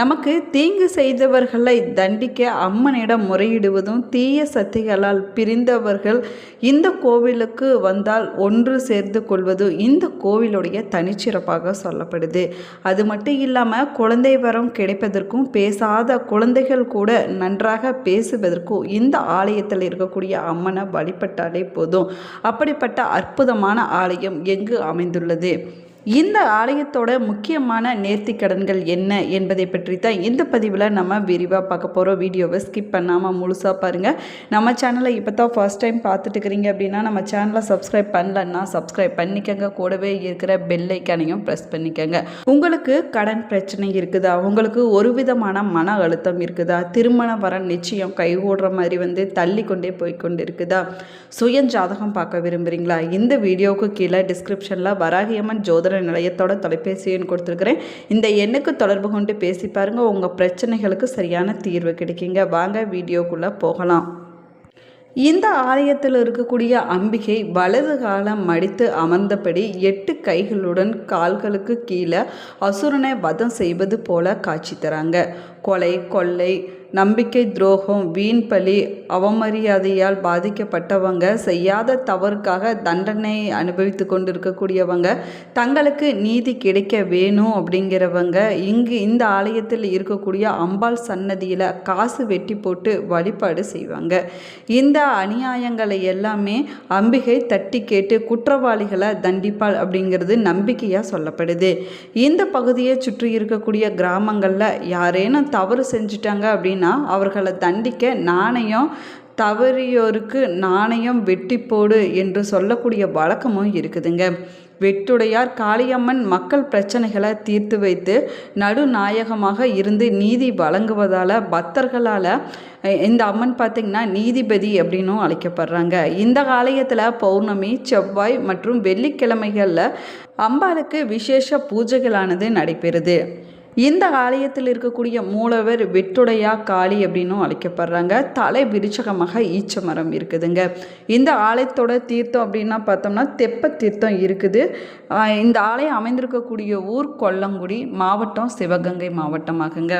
நமக்கு தீங்கு செய்தவர்களை தண்டிக்க அம்மனிடம் முறையிடுவதும் தீய சக்திகளால் பிரிந்தவர்கள் இந்த கோவிலுக்கு வந்தால் ஒன்று சேர்ந்து கொள்வதும் இந்த கோவிலுடைய தனிச்சிறப்பாக சொல்லப்படுது. அது மட்டும் இல்லாமல் குழந்தை வரம் கிடைப்பதற்கும் பேசாத குழந்தைகள் கூட நன்றாக பேசுவதற்கும் இந்த ஆலயத்தில் இருக்கக்கூடிய அம்மனை வழிபட்டாலே போதும். அப்படிப்பட்ட அற்புதமான ஆலயம் எங்கு அமைந்துள்ளது? இந்த ஆலயத்தோட முக்கியமான நேர்த்திக்கடன்கள் என்ன என்பதை பற்றி தான் இந்த பதிவில் நம்ம விரிவாக பார்க்க போகிறோம் வீடியோவை ஸ்கிப் பண்ணாமல் முழுசாக பாருங்கள் நம்ம சேனலை இப்போ தான் ஃபர்ஸ்ட் டைம் பார்த்துட்டு இருக்கிறீங்க அப்படின்னா நம்ம சேனலை சப்ஸ்கிரைப் பண்ணலன்னா சப்ஸ்கிரைப் பண்ணிக்கங்க. கூடவே இருக்கிற பெல்லைக்கானையும் ப்ரெஸ் பண்ணிக்கங்க. உங்களுக்கு கடன் பிரச்சனை இருக்குதா? உங்களுக்கு ஒரு விதமான மன அழுத்தம் இருக்குதா? திருமண வர நிச்சயம் கைகூடுற மாதிரி வந்து தள்ளி கொண்டே போய் கொண்டு இருக்குதா சுய ஜாதகம் பார்க்க விரும்புகிறீங்களா இந்த வீடியோவுக்கு கீழே டிஸ்கிரிப்ஷனில் வராகியம்மன் சுகாதார நிலையத்தோட தொலைபேசி எண் கொடுத்துருக்குறேன். இந்த எண்ணுக்கு தொடர்பு கொண்டு பேசி பாருங்கள் உங்கள் பிரச்சனைகளுக்கு சரியான தீர்வு கிடைக்குங்க. வாங்க வீடியோக்குள்ளே போகலாம். இந்த ஆலயத்தில் இருக்கக்கூடிய அம்பிகை வலது காலம் மடித்து அமர்ந்தபடி எட்டு கைகளுடன் கால்களுக்கு கீழே அசுரனை வதம் செய்வது போல காட்சி தராங்க. கொலை கொள்ளை நம்பிக்கை துரோகம் வீண் பலி அவமரியாதையால் பாதிக்கப்பட்டவங்க செய்யாத தவறுக்காக தண்டனை அனுபவித்து கொண்டு இருக்கக்கூடியவங்க தங்களுக்கு நீதி கிடைக்க வேணும் அப்படிங்கிறவங்க இங்கு இந்த ஆலயத்தில் இருக்கக்கூடிய அம்பாள் சன்னதியில் காசு வெட்டி போட்டு வழிபாடு செய்வாங்க. இந்த அநியாயங்களை எல்லாமே அம்பிகை தட்டி கேட்டு குற்றவாளிகளை தண்டிப்பாள் அப்படிங்கிறது நம்பிக்கையாக சொல்லப்படுது. இந்த பகுதியை சுற்றி இருக்கக்கூடிய கிராமங்களில் யாரேனும் தவறு செஞ்சுட்டாங்க அப்படின்னு அவர்களை தண்டிக்க நாணயம் தவறியோருக்கு நாணயம் வெட்டி போடு என்று சொல்லக்கூடிய வழக்கமும் இருக்குதுங்க. வெட்டுடையார் காளியம்மன் மக்கள் பிரச்சனைகளை தீர்த்து வைத்து நடுநாயகமாக இருந்து நீதி வழங்குவதால் பக்தர்களால் இந்த அம்மன் பார்த்திங்கன்னா நீதிபதி அப்படின்னும் அழைக்கப்படுறாங்க. இந்த ஆலயத்தில் பௌர்ணமி செவ்வாய் மற்றும் வெள்ளிக்கிழமைகளில் அம்பாளுக்கு விசேஷ பூஜைகளானது நடைபெறுது. இந்த ஆலயத்தில் இருக்கக்கூடிய மூலவர் வெட்டுடையா காளி அப்படின்னும் அழைக்கப்படுறாங்க. தலை விருச்சகமாக ஈச்ச மரம் இருக்குதுங்க. இந்த ஆலயத்தோட தீர்த்தம் அப்படின்னா பார்த்தோம்னா தெப்ப தீர்த்தம் இருக்குது. இந்த ஆலயம் அமைந்திருக்கக்கூடிய ஊர் கொல்லங்குடி மாவட்டம் சிவகங்கை மாவட்டமாகுங்க.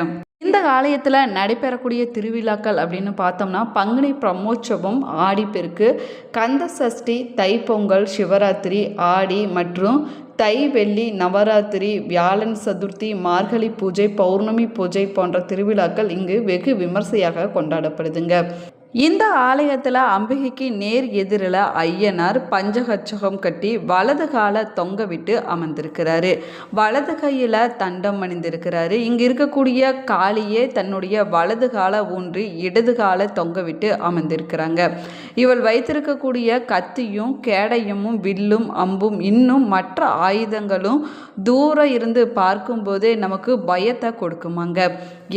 இந்த ஆலயத்தில் நடைபெறக்கூடிய திருவிழாக்கள் அப்படின்னு பார்த்தோம்னா பங்குனி பிரம்மோற்சவம் ஆடிப்பெருக்கு கந்த சஷ்டி தைப்பொங்கல் சிவராத்திரி ஆடி மற்றும் தை வெள்ளி நவராத்திரி வியாழன் சதுர்த்தி மார்கழி பூஜை பௌர்ணமி பூஜை போன்ற திருவிழாக்கள் இங்கு வெகு விமர்சையாக கொண்டாடப்படுதுங்க. இந்த ஆலயத்தில் அம்பிகைக்கு நேர் எதிரில் ஐயனார் பஞ்சகச்சகம் கட்டி வலது காலை தொங்க விட்டு அமர்ந்திருக்கிறாரு. வலது கையில் தண்டம் அணிந்திருக்கிறாரு. இங்கே இருக்கக்கூடிய காளியே தன்னுடைய வலது காலை ஊன்றி இடது காலை தொங்க விட்டு அமர்ந்திருக்கிறாங்க. இவள் வைத்திருக்கக்கூடிய கத்தியும் கேடயமும் வில்லும் அம்பும் இன்னும் மற்ற ஆயுதங்களும் தூரம் இருந்து பார்க்கும்போதே நமக்கு பயத்தை கொடுக்குமாங்க.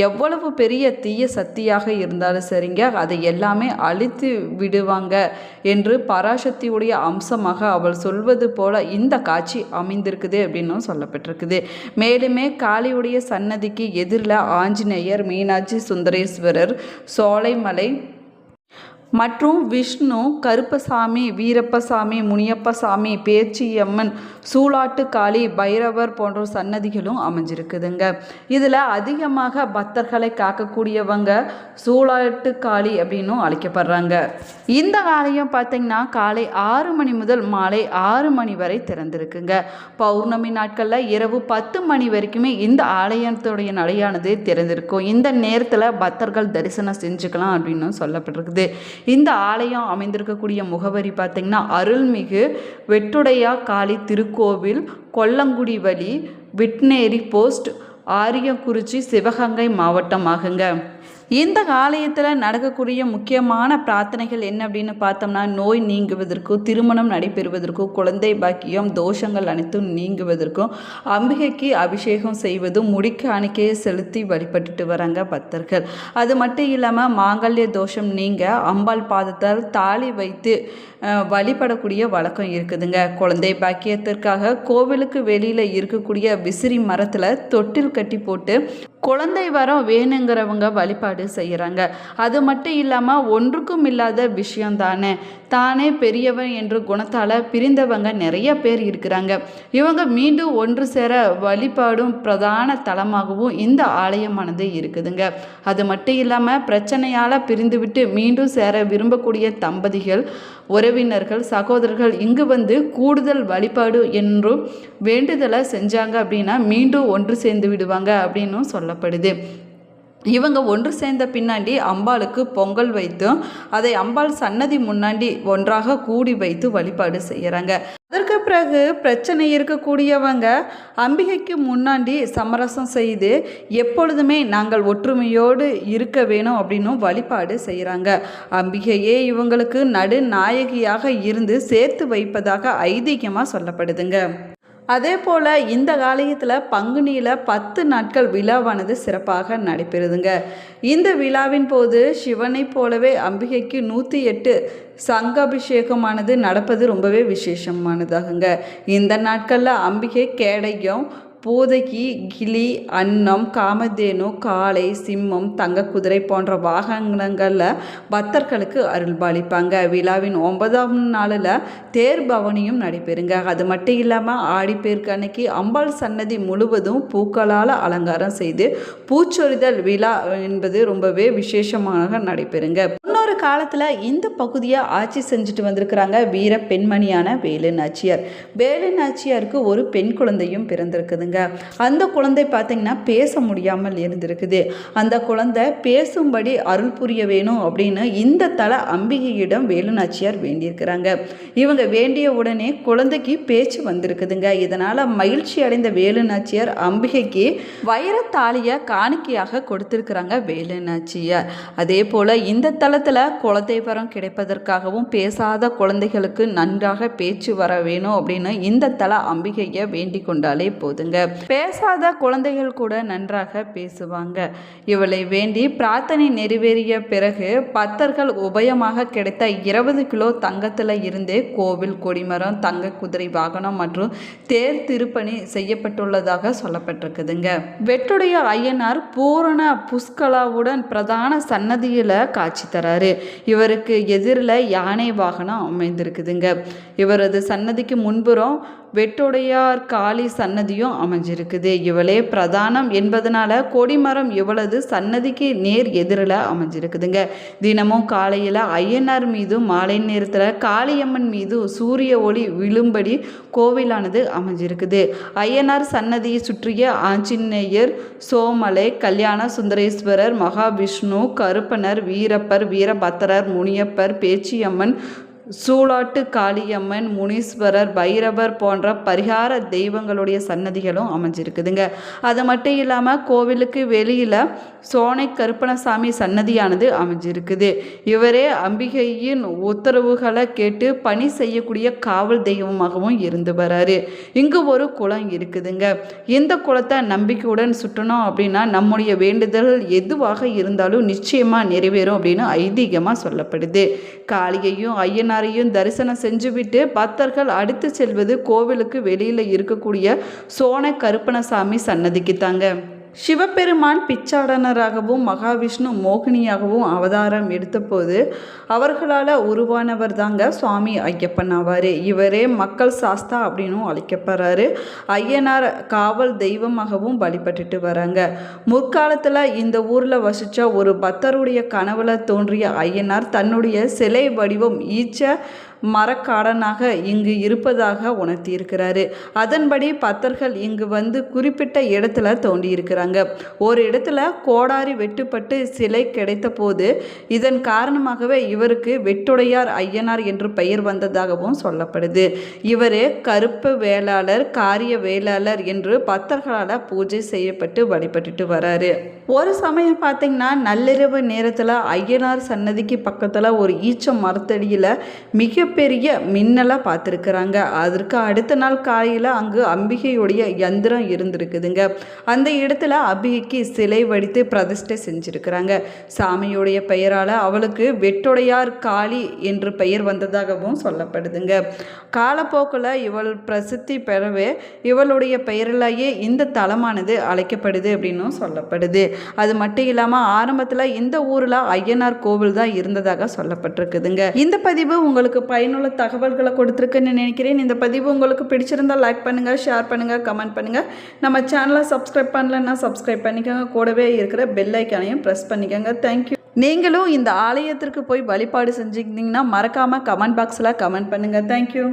எவ்வளவு பெரிய தீய சக்தியாக இருந்தாலும் சரிங்க அதை எல்லாம் அழித்து விடுவாங்க என்று பராசக்தியுடைய அம்சமாக அவள் சொல்வது போல இந்த காட்சி அமைந்திருக்குது அப்படின்னும் சொல்லப்பட்டிருக்குது. மேலுமே காளியுடைய சன்னதிக்கு எதிரில் ஆஞ்சநேயர் மீனாட்சி சுந்தரேஸ்வரர் சோலைமலை மற்றும் விஷ்ணு கருப்பசாமி வீரப்பசாமி முனியப்பசாமி பேச்சியம்மன் சூளாட்டு காளி பைரவர் போன்ற சன்னதிகளும் அமைஞ்சிருக்குதுங்க. இதில் அதிகமாக பக்தர்களை காக்கக்கூடியவங்க சூலாட்டுக்காளி அப்படின்னும் அழைக்கப்படுறாங்க. இந்த ஆலயம் பார்த்திங்கன்னா காலை ஆறு மணி முதல் மாலை ஆறு மணி வரை திறந்திருக்குங்க. பௌர்ணமி நாட்களில் இரவு பத்து மணி வரைக்குமே இந்த ஆலயத்துடைய நடையானது திறந்திருக்கும். இந்த நேரத்தில் பக்தர்கள் தரிசனம் செஞ்சுக்கலாம் அப்படின்னு சொல்லப்பட்டிருக்குது. இந்த ஆலயம் அமைந்திருக்கக்கூடிய முகவரி பார்த்திங்கன்னா அருள்மிகு வெட்டுடையா காளி திருக்கோவில் கொல்லங்குடி வழி விட்னேரி போஸ்ட் ஆரியக்குறிச்சி சிவகங்கை மாவட்டம் ஆகுங்க இந்த ஆலயத்தில் நடக்கக்கூடிய முக்கியமான பிரார்த்தனைகள் என்ன அப்படின்னு பார்த்தோம்னா நோய் நீங்குவதற்கும் திருமணம் நடைபெறுவதற்கும் குழந்தை பாக்கியம் தோஷங்கள் அனைத்தும் நீங்குவதற்கும் அம்பிகைக்கு அபிஷேகம் செய்வதும் முடிக்க அணிக்கையை செலுத்தி வழிபட்டுட்டு வராங்க பக்தர்கள். அது மட்டும் இல்லாமல் மாங்கல்ய தோஷம் நீங்க அம்பாள் பாதத்தால் தாலி வைத்து வழிபடக்கூடிய வழக்கம் இருக்குதுங்க. குழந்தை பாக்கியத்திற்காக கோவிலுக்கு வெளியில் இருக்கக்கூடிய விசிறி மரத்தில் தொட்டில் கட்டி போட்டு குழந்தை வரம் வேணுங்கிறவங்க வழிபாடு ஏற்பாடு செய்கிறாங்க அது மட்டும் இல்லாமல் ஒன்றுக்கும் இல்லாத விஷயம் தானே. தானே பெரியவன் என்ற குணத்தால் பிரிந்தவங்க நிறைய பேர் இருக்கிறாங்க. இவங்க மீண்டும் ஒன்று சேர வழிபாடும் பிரதான தலமாகவும் இந்த ஆலயமானது இருக்குதுங்க. அது மட்டும் இல்லாமல் பிரச்சனையால் பிரிந்துவிட்டு மீண்டும் சேர விரும்பக்கூடிய தம்பதிகள் உறவினர்கள் சகோதரர்கள் இங்கு வந்து கூடுதல் வழிபாடு என்றும் வேண்டுதலை செஞ்சாங்க அப்படின்னா மீண்டும் ஒன்று சேர்ந்து விடுவாங்க அப்படின்னும் சொல்லப்படுது. இவங்க ஒன்று சேர்ந்த பின்னாடி அம்பாளுக்கு பொங்கல் வைத்தும் அதை அம்பாள் சன்னதி முன்னாடி ஒன்றாக கூடி வைத்து வழிபாடு செய்கிறாங்க அதற்கு பிறகு பிரச்சனை இருக்கக்கூடியவங்க அம்பிகைக்கு முன்னாடி சமரசம் செய்து எப்பொழுதுமே நாங்கள் ஒற்றுமையோடு இருக்க வேணும் அப்படின்னும் வழிபாடு செய்கிறாங்க அம்பிகையே இவங்களுக்கு நடுநாயகியாக இருந்து சேர்த்து வைப்பதாக ஐதீகமாக சொல்லப்படுதுங்க. அதே போல் இந்த காலயத்தில் பங்குனியில் பத்து நாட்கள் விழாவானது சிறப்பாக நடைபெறுதுங்க. இந்த விழாவின் போது சிவனைப் போலவே அம்பிகைக்கு நூற்றி எட்டு சங்காபிஷேகமானது நடப்பது ரொம்பவே விசேஷமானதாகுங்க. இந்த நாட்களில் அம்பிகை கேடையும் பூதகி கிளி அன்னம் காமதேனு காளை சிம்மம் தங்க குதிரை போன்ற வாகனங்களில் பக்தர்களுக்கு அருள்பாலிப்பாங்க. விழாவின் ஒன்பதாம் நாளில் தேர் பவனியும் நடைபெறுங்க. அது மட்டும் இல்லாமல் ஆடிப்பேருக்கு அன்னைக்கு அம்பாள் சன்னதி முழுவதும் பூக்களால் அலங்காரம் செய்து பூச்சொரிதல் விழா என்பது ரொம்பவே விசேஷமாக நடைபெறுங்க. முன்னொரு காலத்தில் இந்த பகுதியை ஆட்சி செஞ்சுட்டு வந்திருக்கிறாங்க வீர பெண்மணியான வேலு நாச்சியார் வேலு நாச்சியாருக்கு ஒரு பெண் குழந்தையும் பிறந்திருக்குதுங்க. அந்த குழந்தை பார்த்தீங்கன்னா பேச முடியாமல் இருந்திருக்குது. அந்த குழந்தை பேசும்படி அருள் புரிய வேணும் அப்படின்னு இந்த தல அம்பிகையிடம் வேலுநாச்சியார் வேண்டியிருக்கிறாங்க. இவங்க வேண்டிய உடனே குழந்தைக்கு பேச்சு வந்திருக்குதுங்க. இதனால் மகிழ்ச்சி அடைந்த வேலுநாச்சியார் அம்பிகைக்கு வைரத்தாலியை காணிக்கையாக கொடுத்திருக்கிறாங்க வேலுநாச்சியார். அதே போல் இந்த தளத்தில் குழந்தை வரம் கிடைப்பதற்காகவும் பேசாத குழந்தைகளுக்கு நன்றாக பேச்சு வர வேணும் அப்படின்னு இந்த தல அம்பிகையை வேண்டிக் கொண்டாலே போதுங்க. பேசாத குழந்தைகள் கூட நன்றாக பேசுவாங்க. இவளை வேண்டி பிரார்த்தனை நிறைவேறிய பிறகு பக்தர்கள் உபயமாக கிடைத்த இருபது கிலோ தங்கத்தில் இருந்தே கோவில் கொடிமரம் தங்க குதிரை வாகனம் மற்றும் தேர் திருப்பணி செய்யப்பட்டுள்ளதாக சொல்லப்பட்டிருக்குதுங்க. வெட்டுடைய ஐயனார் பூரண புஷ்கலாவுடன் பிரதான சன்னதியில் காட்சி தராரு. இவருக்கு எதிரில் யானை வாகனம் அமைந்திருக்குதுங்க. இவரது சன்னதிக்கு முன்புறம் வெட்டுடையார் காளி சன்னதியும் அமைஞ்சிருக்குது. இவளே பிரதானம் என்பதனால கொடிமரம் இவளது சன்னதிக்கு நேர் எதிரில் அமைஞ்சிருக்குதுங்க. தினமும் காலையில் ஐயனார் மீதும் மாலை நேரத்தில் காளியம்மன் மீது சூரிய ஒளி விழும்படி கோவிலானது அமைஞ்சிருக்குது. ஐயனார் சன்னதியை சுற்றிய ஆஞ்சநேயர் சோமலை கல்யாண சுந்தரேஸ்வரர் மகாவிஷ்ணு கருப்பனர் வீரப்பர் வீரபத்திரர் முனியப்பர் பேச்சியம்மன் சூளாட்டு காளியம்மன் முனீஸ்வரர் பைரவர் போன்ற பரிகார தெய்வங்களுடைய சன்னதிகளும் அமைஞ்சிருக்குதுங்க. அது மட்டும் இல்லாமல் கோவிலுக்கு வெளியில் சோனை கருப்பணசாமி சன்னதியானது அமைஞ்சிருக்குது. இவரே அம்பிகையின் உத்தரவுகளை கேட்டு பணி செய்யக்கூடிய காவல் தெய்வமாகவும் இருந்து வராரு. இங்கு ஒரு குளம் இருக்குதுங்க. இந்த குளத்தை நம்பிக்கையுடன் சுற்றணும் அப்படின்னா நம்முடைய வேண்டுதல் எதுவாக இருந்தாலும் நிச்சயமாக நிறைவேறும் அப்படின்னு ஐதீகமாக சொல்லப்படுது. காளியையும் ஐயனாரையும் தரிசனம் செஞ்சுவிட்டு பக்தர்கள் அடித்து செல்வது கோவிலுக்கு வெளியில் இருக்கக்கூடிய சோன கருப்பணசாமி சன்னதிக்கு தாங்க. சிவபெருமான் பிச்சாடனராகவும் மகாவிஷ்ணு மோகினியாகவும் அவதாரம் எடுத்தபோது அவர்களால் உருவானவர் தாங்க சுவாமி ஐயப்பன் ஆவார். இவரே மக்கள் சாஸ்தா அப்படின்னும் அழைக்கப்படுறாரு. ஐயனார் காவல் தெய்வமாகவும் வழிபட்டுட்டு வராங்க. முற்காலத்தில் இந்த ஊரில் வசித்த ஒரு பக்தருடைய கனவுல தோன்றிய ஐயனார் தன்னுடைய சிலை வடிவம் ஈச்ச மரக்காடனாக இங்கு இருப்பதாக உணர்த்தியிருக்கிறாரு. அதன்படி பத்தர்கள் இங்கு வந்து குறிப்பிட்ட இடத்துல தோண்டியிருக்கிறாங்க. ஒரு இடத்துல கோடாரி வெட்டுப்பட்டு சிலை கிடைத்த போது இதன் காரணமாகவே இவருக்கு வெட்டுடையார் ஐயனார் என்று பெயர் வந்ததாகவும் சொல்லப்படுது. இவர் கருப்பு வேளாளர் காரிய வேளாளர் என்று பக்தர்களால் பூஜை செய்யப்பட்டு வழிபட்டுட்டு வராரு. ஒரு சமயம் பார்த்தீங்கன்னா நள்ளிரவு நேரத்தில் ஐயனார் சன்னதிக்கு பக்கத்தில் ஒரு ஈச்ச மரத்தடியில் மிக மிகப்பெரிய மின்னலாக பார்த்துருக்குறாங்க. அதற்கு அடுத்த நாள் காலையில் அங்கு அம்பிகையுடைய யந்திரம் இருந்திருக்குதுங்க. அந்த இடத்துல அம்பிகைக்கு சிலை வடித்து பிரதிஷ்டை செஞ்சுருக்கிறாங்க. சாமியுடைய பெயரால் அவளுக்கு வெட்டுடையார் காளி என்று பெயர் வந்ததாகவும் சொல்லப்படுதுங்க. காலப்போக்கில் இவள் பிரசித்தி பெறவே இவளுடைய பெயரிலேயே இந்த தலமானது அழைக்கப்படுது அப்படின்னும் சொல்லப்படுது. அது மட்டும் இல்லாமல் ஆரம்பத்தில் இந்த ஊரில் ஐயனார் கோவில் தான் இருந்ததாக சொல்லப்பட்டிருக்குதுங்க. இந்த பதிவு உங்களுக்கு பயனுள்ள தகவல்களை கொடுத்துருக்குன்னு நினைக்கிறேன். இந்த பதிவு உங்களுக்கு பிடிச்சிருந்தால் லைக் பண்ணுங்கள் ஷேர் பண்ணுங்கள் கமெண்ட் பண்ணுங்கள் நம்ம சேனலை சப்ஸ்கிரைப் பண்ணலன்னா சப்ஸ்கிரைப் பண்ணிக்கோங்க. கூடவே இருக்கிற பெல் ஐக்கானையும் ப்ரெஸ் பண்ணிக்கோங்க. தேங்க்யூ நீங்களும் இந்த ஆலயத்திற்கு போய் வழிபாடு செஞ்சுக்கிட்டிங்கன்னா மறக்காமல் கமெண்ட் பாக்ஸில் கமெண்ட் பண்ணுங்கள் தேங்க்யூ